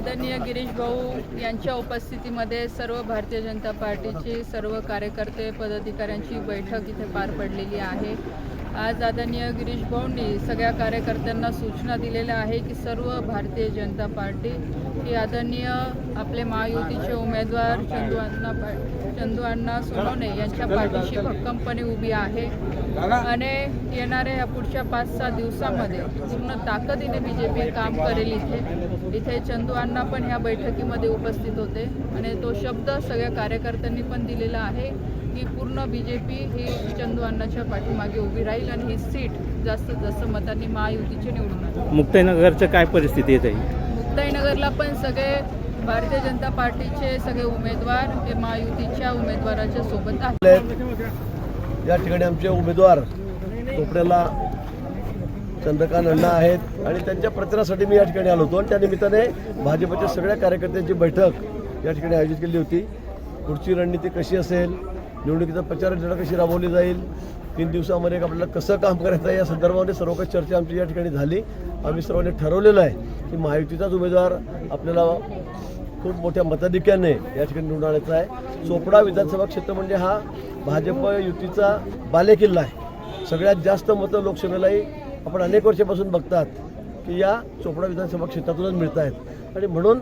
आदरणीय गिरीश भाऊ यांच्या उपस्थितीमध्ये सर्व भारतीय जनता पार्टीची सर्व कार्यकर्ते पदाधिकाऱ्यांची बैठक इथे पार पडलेली आहे. आज आदरणीय गिरीश भाऊंनी सगळ्या कार्यकर्त्यांना सूचना दिलेल्या आहे की सर्व भारतीय जनता पार्टी ही आदरणीय आपले महायुतीचे उमेदवार चंदू अण्णा चंदू अण्णा सोनवणे यांच्या पाठीशी भक्कमपणे उभी आहे. आणि येणाऱ्या या पुढच्या पाच सहा दिवसामध्ये पूर्ण ताकदीने बी जे पी काम करेल इथे. इथे चंदू अण्णा पण ह्या बैठकीमध्ये उपस्थित होते. आणि तो शब्द सगळ्या कार्यकर्त्यांनी पण दिलेला आहे की पूर्ण बी जे पी ही चंदू अण्णाच्या पाठीमागे उभी राहील आणि ही सीट जास्तीत जास्त मतांनी महायुतीचे निवडून आणेल मुक्ताईनगरचं काय परिस्थिती आहे ताई? मुक्ताईनगरला पण सगळे भारतीय जनता पार्टीचे सगळे उमेदवार हे महायुतीच्या उमेदवाराच्या सोबत आहेत. या ठिकाणी आमचे उमेदवार चोपड्याला चंद्रकांत अण्णा आहेत आणि त्यांच्या प्रचारासाठी मी या ठिकाणी आलो होतो. आणि त्या निमित्ताने भाजपच्या सगळ्या कार्यकर्त्यांची बैठक या ठिकाणी आयोजित केली होती. पुढची रणनीती कशी असेल? निवडणुकीचा प्रचार जरा कशी राबवली जाईल? तीन दिवसामध्ये आपल्याला कसं काम करायचं आहे? या संदर्भामध्ये सर्व काही चर्चा आमची या ठिकाणी झाली. आम्ही सर्वांनी ठरवलेलं आहे की महायुतीचाच उमेदवार आपल्याला खूप मोठ्या मताधिक्याने या ठिकाणी निवडून आणायचा आहे. चोपडा विधानसभा क्षेत्र म्हणजे हा भाजप युतीचा बालेकिल्ला आहे. सगळ्यात जास्त मतं लोकसभेलाही आपण अनेक वर्षापासून बघतात की या चोपडा विधानसभा क्षेत्रातूनच मिळत आहेत आणि म्हणून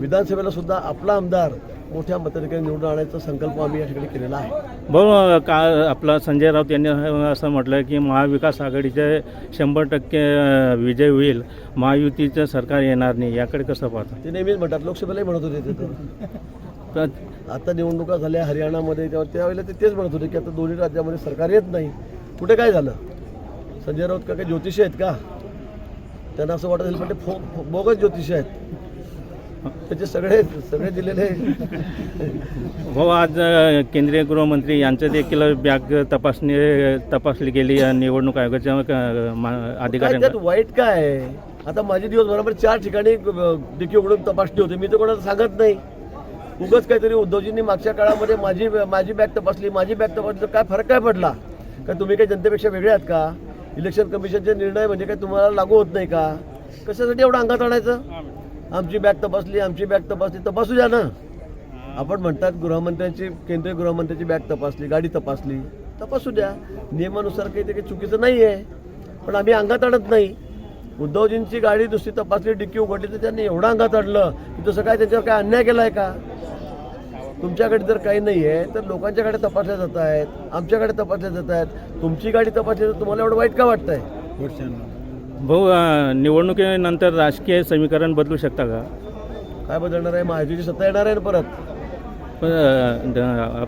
विधानसभेला सुद्धा आपला आमदार मोठ्या मताधिक्याने निवडून आणायचा संकल्प आम्ही या ठिकाणी केलेला आहे. भाऊ का आपला संजय राऊत यांनी असं म्हटलं की महाविकास आघाडीचे शंभर टक्के विजय होईल महायुतीचं सरकार येणार नाही याकडे कसं पाहता? ते नेहमीच म्हणतात लोकसभेलाही म्हणत होते ते तर. तर आता निवडणुका झाल्या हरियाणामध्ये तेव्हा त्यावेळेला ते तेच म्हणत होते की आता दोन्ही राज्यामध्ये सरकार येत नाही. कुठे काय झालं? संजय राऊत का काही ज्योतिषी आहेत का? त्यांना असं वाटत असेल पण ते फो बोगस ज्योतिषी आहेत. त्याचे सगळे सगळे दिलेले भाऊ आज केंद्रीय गृहमंत्री यांचं देखील बॅग तपासणी तपासली गेली निवडणूक आयोगाच्या अधिकाऱ्यांना वाईट काय? आहे आता माझे दिवस बरोबर चार ठिकाणी डिकी उघडून तपासणी होती. मी तर कोणाला सांगत नाही. उगच काहीतरी उद्धवजींनी मागच्या काळामध्ये माझी माझी बॅग तपासली माझी बॅग तपासली तर काय फरक काय पडला? काय तुम्ही काही जनतेपेक्षा वेगळे आहात का? इलेक्शन कमिशनचे निर्णय म्हणजे काय तुम्हाला लागू होत नाही का? कशासाठी एवढं अंगात आणायचं? आमची बॅग तपासली आमची बॅग तपासली तपासू द्या ना. आपण म्हणतात गृहमंत्र्यांची केंद्रीय गृहमंत्र्यांची बॅग तपासली गाडी तपासली. तपासू द्या. नियमानुसार काही ते काही चुकीचं नाही आहे पण आम्ही अंगात आणत नाही. उद्धवजींची गाडी दुसरी तपासली डिक्की उघडली तर त्यांनी एवढं अंगात आणलं की तसं काय त्याच्यावर काय अन्याय केला आहे का? तुमच्याकडे जर काही नाही आहे तर लोकांच्याकडे तपासल्या जात आहेत आमच्याकडे तपासल्या जात आहेत. तुमची गाडी तपासली तर तुम्हाला एवढं वाईट का वाटतंय? भाऊ निवडणुकीनंतर राजकीय समीकरण बदलू शकता का? काय बदलणार आहे? महायुतीची सत्ता येणार आहे ना परत?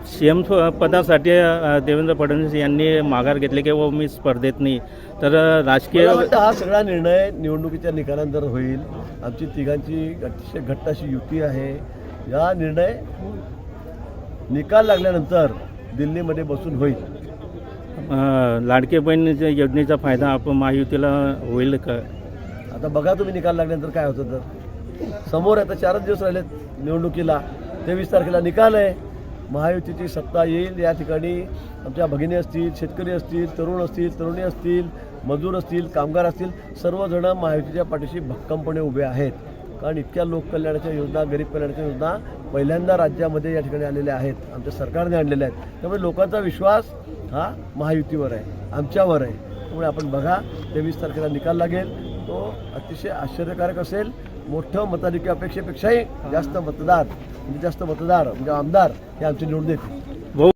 सी एम पदासाठी देवेंद्र फडणवीस यांनी माघार घेतले की व मी स्पर्धेत नाही. तर राजकीय हा सगळा निर्णय निवडणुकीच्या निकालानंतर होईल. आमची तिघांची अतिशय घट्ट अशी युती आहे. या निर्णय निकाल लागल्यानंतर दिल्लीमध्ये बसून होईल. लाडके बहीण योजनेचा फायदा आपण महायुतीला होईल का? आता बघा तुम्ही निकाल लागल्यानंतर काय होतं तर. समोर आता चारच दिवस राहिलेत निवडणुकीला. तेवीस तारखेला निकाल आहे. महायुतीची सत्ता येईल. या ठिकाणी आमच्या भगिनी असतील शेतकरी असतील तरुण असतील तरुणी असतील मजूर असतील कामगार असतील सर्वजण महायुतीच्या पाठीशी भक्कमपणे उभे आहेत. कारण इतक्या लोककल्याणाच्या योजना गरीब कल्याणाच्या योजना पहिल्यांदा राज्यामध्ये या ठिकाणी आलेल्या आहेत. आमच्या सरकारने आणलेल्या आहेत. त्यामुळे लोकांचा विश्वास हा महायुतीवर आहे आमच्यावर आहे. त्यामुळे आपण बघा तेवीस तारखेला निकाल लागेल. तो अतिशय आश्चर्यकारक असेल. मोठं मताधिक्य अपेक्षेपेक्षाही जास्त मतदार म्हणजे जास्त मतदार म्हणजे आमदार हे आमचे निवडून देतील